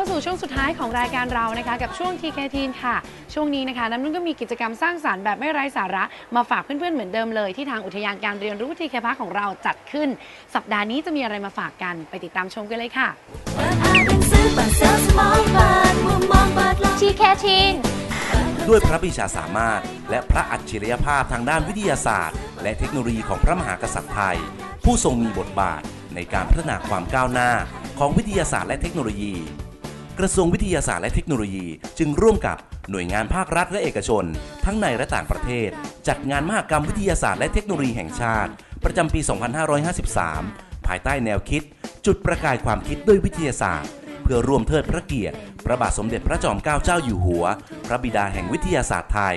าสู่ช่วงสุดท้ายของรายการเรานะคะกับช่วง TK t e e n ค่ะ ช่วงนี้นะคะน้ำนุ่นก็มีกิจกรรมสร้างสารรค์แบบไม่ไร้สาระ มาฝากเพื่อนๆเหมือนเดิมเลยที่ทางอุทยานการเรียนรู้ TK Park ของเราจัดขึ้น สัปดาห์นี้จะมีอะไรมาฝากกันไปติดตามชมกันเลยค่ะเปิดอ่านหนังสือเปิดเซลล์สมองเปิดมุมมองเปิดโลก TK Teen ด้วยพระปรีชาสามารถ และพระอัจฉริยภาพทางด้านวิทยาศาสตร์ และเทคโนโลยีของพระมหากษัตริย์ไทย ผู้ทรงมีบทบาทในการพัฒนาความก้าวหน้าของวิทยาศาสตร์และเทคโนโลยี กระทรวงวิทยาศาสตร์และเทคโนโลยี จึงร่วมกับหน่วยงานภาครัฐและเอกชน ทั้งในและต่างประเทศ จัดงานมหกรรมวิทยาศาสตร์และเทคโนโลยีแห่งชาติ ประจำปี 2553 ภายใต้แนวคิด จุดประกายความคิดด้วยวิทยาศาสตร์ เพื่อร่วมเทิดพระเกียรติ พระบาทสมเด็จพระจอมเกล้าเจ้าอยู่หัว พระบิดาแห่งวิทยาศาสตร์ไทย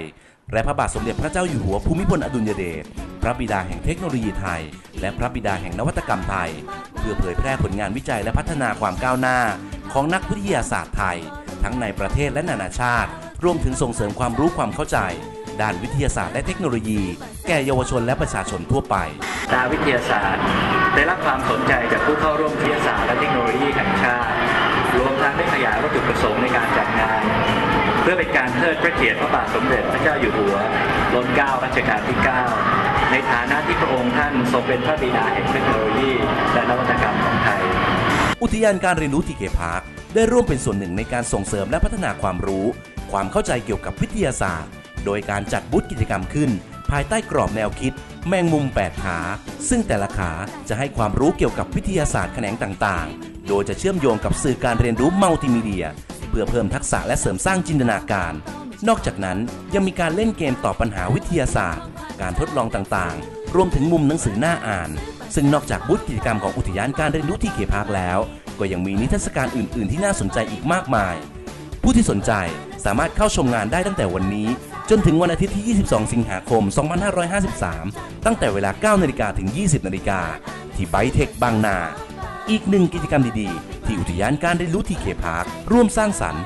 และพระบาทสมเด็จพระเจ้าอยู่หัวภูมิพลอดุลยเดชพระบิดาแห่งเทคโนโลยีไทย และพระบิดาแห่งนวัตกรรมไทย เพื่อเผยแพร่ผลงานวิจัยและพัฒนาความก้าวหน้า ของนักวิทยาศาสตร์ไทย ทั้งในประเทศและนานาชาติ รวมถึงส่งเสริมความรู้ความเข้าใจ ด้านวิทยาศาสตร์และเทคโนโลยี แก่เยาวชนและประชาชนทั่วไป ตาวิทยาศาสตร์ ได้รับความสนใจจากผู้เข้าร่วมวิทยาศาสตร์และเทคโนโลยีแห่งชาติ รวมทั้งได้ขยายวัตถุประสงค์ในการจัดงาน เพื่อเป็นการเทิดพระเกียรติพระบาทสมเด็จพระเจ้าอยู่หัวรัชการัชกาลที่ 9 ในฐานะที่พระองค์ท่านทรงเป็นพระบิดาแห่งเทคโนโลยี และนวัตกรรม อุทยานการเรียนรู้ทีเคพาร์คได้ร่วมเป็นส่วนหนึ่งในการส่งเสริมและพัฒนาความรู้ ความเข้าใจเกี่ยวกับวิทยาศาสตร์ โดยการจัดบูธกิจกรรมขึ้น ภายใต้กรอบแนวคิด แมงมุม 8 ขา ซึ่งแต่ละขาจะให้ความรู้เกี่ยวกับวิทยาศาสตร์แขนงต่างๆ โดยจะเชื่อมโยงกับสื่อการเรียนรู้มัลติมีเดีย เพื่อเพิ่มทักษะและเสริมสร้างจินตนาการ นอกจากนั้นยังมีการเล่นเกมตอบปัญหาวิทยาศาสตร์ การทดลองต่างๆ รวมถึงมุมหนังสือหน้าอ่าน ซึ่งนอกจากบูธกิจกรรมของอุทยานการเรียนรู้ที่เขพาร์คแล้ว ก็ยังมีนิทรรศการอื่น ๆ ที่น่าสนใจอีกมากมาย ผู้ที่สนใจสามารถเข้าชมงานได้ตั้งแต่วันนี้ จนถึงวันอาทิตย์ที่ 22 สิงหาคม 2553 ตั้งแต่เวลา 9 นาฬิกาถึง 20 นาฬิกาที่ไบเทคบางนา อีกหนึ่งกิจกรรมดี ๆ ที่อุทยานการเรียนรู้ที่เคพาร์คร่วมสร้างสรรค์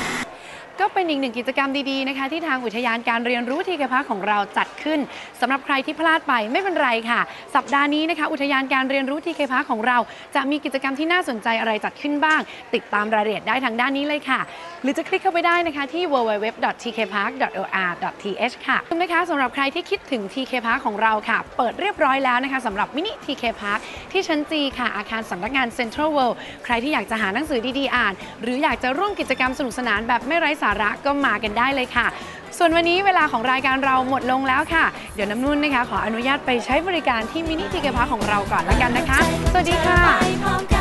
ก็เป็นอีกหนึ่งกิจกรรมดีๆนะคะ ที่ทางอุทยานการเรียนรู้ทีเคพาร์คของเราจัดขึ้นสำหรับใครที่พลาดไปไม่เป็นไรค่ะ สัปดาห์นี้นะคะ อุทยานการเรียนรู้ทีเคพาร์คของเรา จะมีกิจกรรมที่น่าสนใจอะไรจัดขึ้นบ้าง ติดตามรายละเอียดได้ทางด้านนี้เลยค่ะ หรือจะคลิกเข้าไปได้นะคะที่ www.tkpark.or.th ค่ะคุณนะคะสำหรับใครที่คิดถึง TK Park ของเราค่ะ เปิดเรียบร้อยแล้วนะคะสำหรับมินิ TK Park ที่ชั้นจีค่ะ อาคารสำนักงาน Central World ใครที่อยากจะหาหนังสือดีๆอ่าน หรืออยากจะร่วมกิจกรรมสนุกสนานแบบไม่ไร้สาระระก็มากันได้เลยค่ะ ส่วนวันนี้เวลาของรายการเราหมดลงแล้วค่ะ เดี๋ยวน้ำนุ่นนะคะ ขออนุญาตไปใช้บริการที่มินิทีเกพาของเราก่อนละกันนะคะ สวัสดีค่ะ